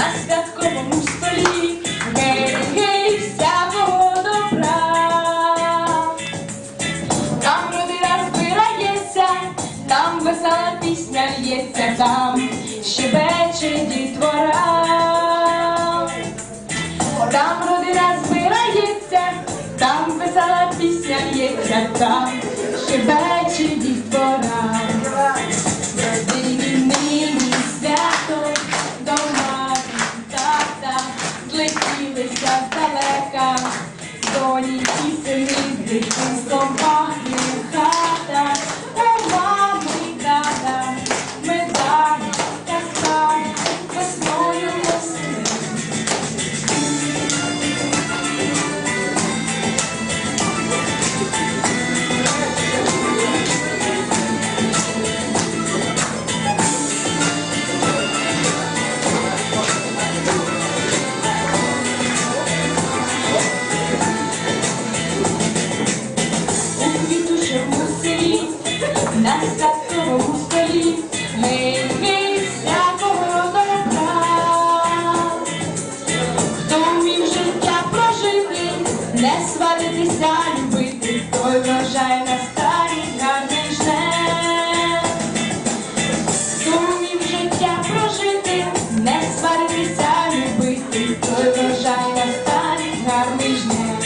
на святковому столі, гей, гей, всякого добра. Там родина збирається, там весела пісня лється, там щебече дітвора. Там родина збирається, там весела пісня лється, там щебече дітвора. злетілися здалека, доні і сини, дитинством той на старість гарний жне. Хто життя прожити, не сваритися, любити, вважає на старість гарний жне.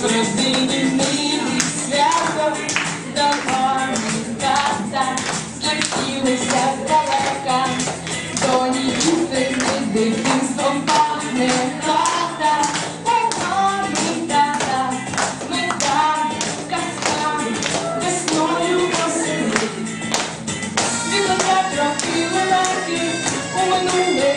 В родині нині свято, домами тата, злетілися здалека, сини дитинством пахне Hallelujah.